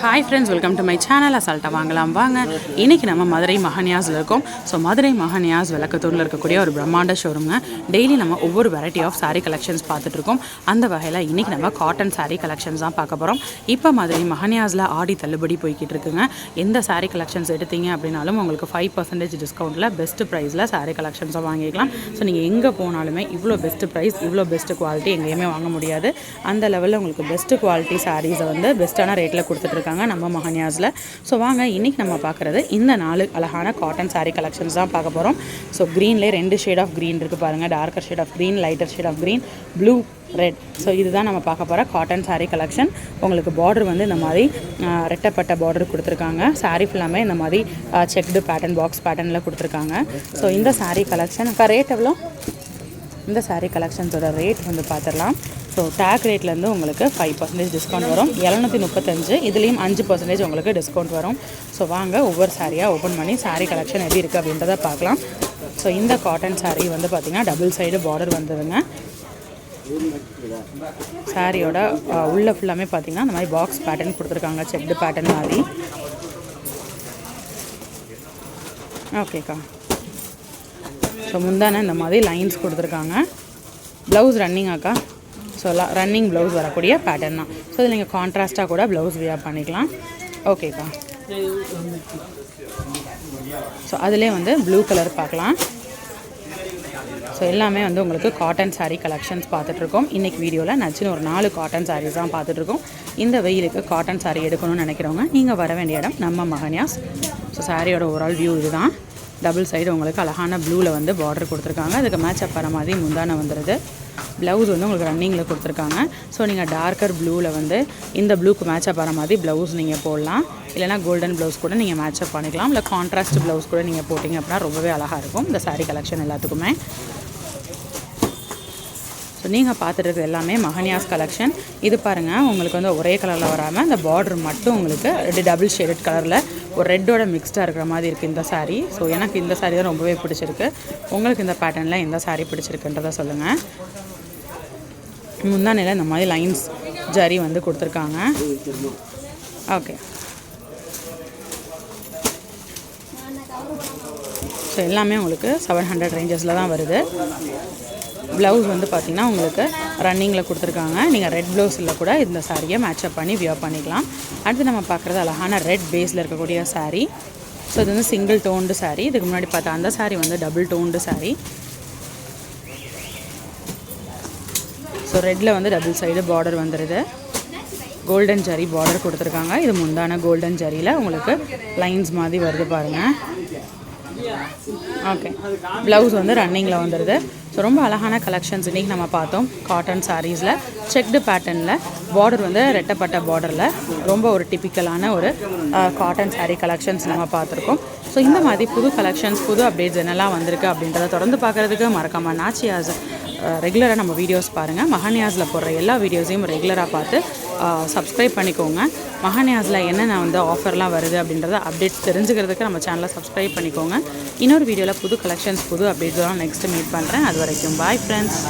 Hi friends welcome to my channel அசால்ட்டா வாங்கலாம். வாங்க. இன்றைக்கி நம்ம மதுரை மகன்யாஸில் இருக்கோம். ஸோ மதுரை மகன்யாஸ் விளக்கத்தூரில் இருக்கக்கூடிய ஒரு பிரம்மாண்ட ஷோரூம்ங்க டெய்லி நம்ம ஒவ்வொரு வெரைட்டி ஆஃப் சாரீ கலெக்ஷன்ஸ் பார்த்துட்ருக்கோம் அந்த வகையில் இன்றைக்கி நம்ம காட்டன் சாரீ கலெக்ஷன்ஸ் தான் பார்க்க போகிறோம் இப்போ மதுரை மகன்யாஸில் ஆடி தள்ளுபடி போய்கிட்டு இருக்குங்க. எந்த சாரீ கலெக்ஷன்ஸ் எடுத்தீங்க அப்படின்னாலும் உங்களுக்கு ஃபைவ் பர்சன்டேஜ் டிஸ்கவுண்ட்டில் பெஸ்ட் ப்ரைஸில் சாரீ கலெக்ஷன்ஸாக வாங்கிக்கலாம். ஸோ நீங்கள் எங்கே போனாலுமே இவ்வளோ பெஸ்ட் ப்ரைஸ் இவ்வளோ பெஸ்ட் குவாலிட்டி எங்கேயுமே வாங்க முடியாது. அந்த லெவலில் உங்களுக்கு பெஸ்ட் குவாலிட்டி சாரீஸை வந்து பெஸ்ட்டான ரேட்டில் இருக்காங்க நம்ம மகன்யாஸில். ஸோ வாங்க இன்றைக்கி நம்ம பார்க்குறது இந்த நாலு அழகான காட்டன் சாரீ கலெக்ஷன்ஸ் தான் பார்க்க போகிறோம் ஸோ க்ரீன்லேயே ரெண்டு ஷேட் ஆஃப் க்ரீன் இருக்குது பாருங்கள் darker shade of green lighter shade of green blue red so இதுதான் நம்ம பார்க்க போகிற காட்டன் சாரீ கலெக்ஷன் உங்களுக்கு பார்டர் வந்து இந்த மாதிரி ரெட்டப்பட்ட பார்டர் கொடுத்துருக்காங்க. சாரீ ஃபுல்லாமே இந்த மாதிரி செக்டு பேட்டர்ன் பாக்ஸ் பேட்டர்னில் கொடுத்துருக்காங்க. ஸோ இந்த சாரீ கலெக்ஷன் அக்கா ரேட் எவ்வளோ? இந்த சாரீ கலெக்ஷன்ஸோட ரேட் வந்து பார்த்துடலாம். ஸோ டேக் ரேட்லேருந்து உங்களுக்கு ஃபைவ் பர்சன்டேஜ் டிஸ்கவுண்ட் வரும். இரநூத்தி முப்பத்தஞ்சு இதுலேயும் அஞ்சு பர்சன்டேஜ் உங்களுக்கு டிஸ்கவுண்ட் வரும். ஸோ வாங்க ஒவ்வொரு சாரியாக ஓப்பன் பண்ணி சாரீ கலெக்ஷன் எப்படி இருக்குது அப்படின்றத பார்க்கலாம். ஸோ இந்த காட்டன் சாரீ வந்து பார்த்திங்கன்னா டபுள் சைடு பார்டர் வந்ததுங்க சாரியோட உள்ள ஃபுல்லாமே பார்த்தீங்கன்னா இந்த மாதிரி பாக்ஸ் பேட்டர்ன் கொடுத்துருக்காங்க செக்டு பேட்டர்ன் மாதிரி. ஓகேக்கா ஸோ முந்தான இந்த மாதிரி லைன்ஸ் கொடுத்துருக்காங்க. ப்ளவுஸ் ரன்னிங் அக்கா ஸோ ரன்னிங் ப்ளவுஸ் வரக்கூடிய பேட்டர்ன் தான். ஸோ இதில் நீங்கள் கான்ட்ராஸ்ட்டாக கூட ப்ளவுஸ் வியர் பண்ணிக்கலாம். ஓகேக்கா ஸோ அதிலே வந்து ப்ளூ கலர் பார்க்கலாம். ஸோ எல்லாமே வந்து உங்களுக்கு காட்டன் சாரீ கலெக்ஷன்ஸ் பார்த்துட்ருக்கோம் இன்றைக்கி வீடியோவில் நச்சுன்னு ஒரு நாலு காட்டன் சாரீஸ் தான் பார்த்துட்ருக்கோம் இந்த வெயிலுக்கு காட்டன் சாரீ எடுக்கணும்னு நினைக்கிறவங்க நீங்கள் வர வேண்டிய இடம் நம்ம மகன்யாஸ். ஸோ சாரியோட ஓவரால் வியூ இதுதான். டபுள் சைடு உங்களுக்கு அழகான ப்ளூவில் வந்து பார்டர் கொடுத்துருக்காங்க. அதுக்கு மேட்ச் அப் வர மாதிரி முந்தான வந்துடுது ப்ளவுஸ் வந்து உங்களுக்கு ரன்னிங்கில் கொடுத்துருக்காங்க. ஸோ நீங்கள் டார்க்கர் ப்ளூவில் வந்து இந்த ப்ளூக்கு மேட்ச் அப் வர மாதிரி ப்ளவுஸ் நீங்கள் போடலாம். இல்லைனா கோல்டன் ப்ளவுஸ் கூட நீங்கள் மேட்ச் அப் பண்ணிக்கலாம். இல்லை கான்ட்ராஸ்ட் ப்ளவுஸ் கூட நீங்கள் போட்டிங்க அப்படின்னா ரொம்பவே அழகாக இருக்கும். இந்த சாரீ கலெக்ஷன் எல்லாத்துக்குமே. ஸோ நீங்கள் பார்த்துட்டு இருக்கிறது எல்லாமே மஹனியாஸ் கலெக்ஷன் இது பாருங்கள் உங்களுக்கு வந்து ஒரே கலரில் வராமல் அந்த பார்டர் மட்டும் உங்களுக்கு ரெண்டு டபுள் ஷேடட் கலரில் ஒரு ரெட்டோட மிக்ஸ்டாக இருக்கிற மாதிரி இருக்குது இந்த சாரீ ஸோ எனக்கு இந்த சாரீ தான் ரொம்பவே பிடிச்சிருக்கு. உங்களுக்கு இந்த பேட்டர்னில் எந்த சாரீ பிடிச்சிருக்குன்றதை சொல்லுங்கள் முந்தானையில் இந்த மாதிரி லைன்ஸ் ஜரி வந்து கொடுத்துருக்காங்க. ஓகே ஸோ எல்லாமே உங்களுக்கு செவன் ஹண்ட்ரட் ரேஞ்சஸில் தான் வருது. ப்ளவுஸ் வந்து பார்த்திங்கன்னா உங்களுக்கு ரன்னிங்கில் கொடுத்துருக்காங்க. நீங்கள் ரெட் ப்ளவுஸில் கூட இந்த சாரியை மேட்சப் பண்ணி வியர் பண்ணிக்கலாம். அடுத்து நம்ம பார்க்குறது அழகான ரெட் பேஸில் இருக்கக்கூடிய saree. ஸோ இது வந்து சிங்கிள் டோன்டு saree. இதுக்கு முன்னாடி பார்த்தா அந்த சாரீ வந்து டபுள் டோன்டு saree. ஸோ ரெட்டில் வந்து டபுள் சைடு பார்டர் வந்துடுது கோல்டன் ஜரி பார்டர் கொடுத்துருக்காங்க. இது முந்தான கோல்டன் ஜரியில் உங்களுக்கு லைன்ஸ் மாதிரி வருது பாருங்கள் ஓகே ப்ளவுஸ் வந்து ரன்னிங்கில் வந்துடுது ஸோ ரொம்ப அழகான கலெக்ஷன்ஸ் இன்றைக்கி நம்ம பார்த்தோம். காட்டன் சாரீஸில் செக்டு பேட்டர்னில் பார்டர் வந்து ரெட்டப்பட்ட பார்டரில் ரொம்ப ஒரு டிப்பிக்கலான ஒரு காட்டன் சாரீ கலெக்ஷன்ஸ் நம்ம பார்த்துருக்கோம். ஸோ இந்த மாதிரி புது கலெக்ஷன்ஸ் புது அப்டேட்ஸ் என்னெல்லாம் வந்திருக்கு அப்படின்றத தொடர்ந்து பார்க்குறதுக்கு மறக்காமல் நாச்சியாஸ் ரெகுலராக நம்ம வீடியோஸ் பாருங்கள் மகன்யாஸில் போடுற எல்லா வீடியோஸையும் ரெகுலராக பார்த்து சப்ஸ்கிரைப் பண்ணிக்கோங்க. மகானியாஸில் என்னென்ன வந்து ஆஃபர்லாம் வருது அப்படின்றத அப்டேட்ஸ் தெரிஞ்சுக்கிறதுக்கு நம்ம சேனலை சப்ஸ்கிரைப் பண்ணிக்கோங்க. இன்னொரு வீடியோவில் புது கலெக்ஷன்ஸ் புது அப்டேட்ஸ்லாம் நெக்ஸ்ட்டு மீட் பண்ணுறேன் அது வரைக்கும் பாய் ஃப்ரெண்ட்ஸ்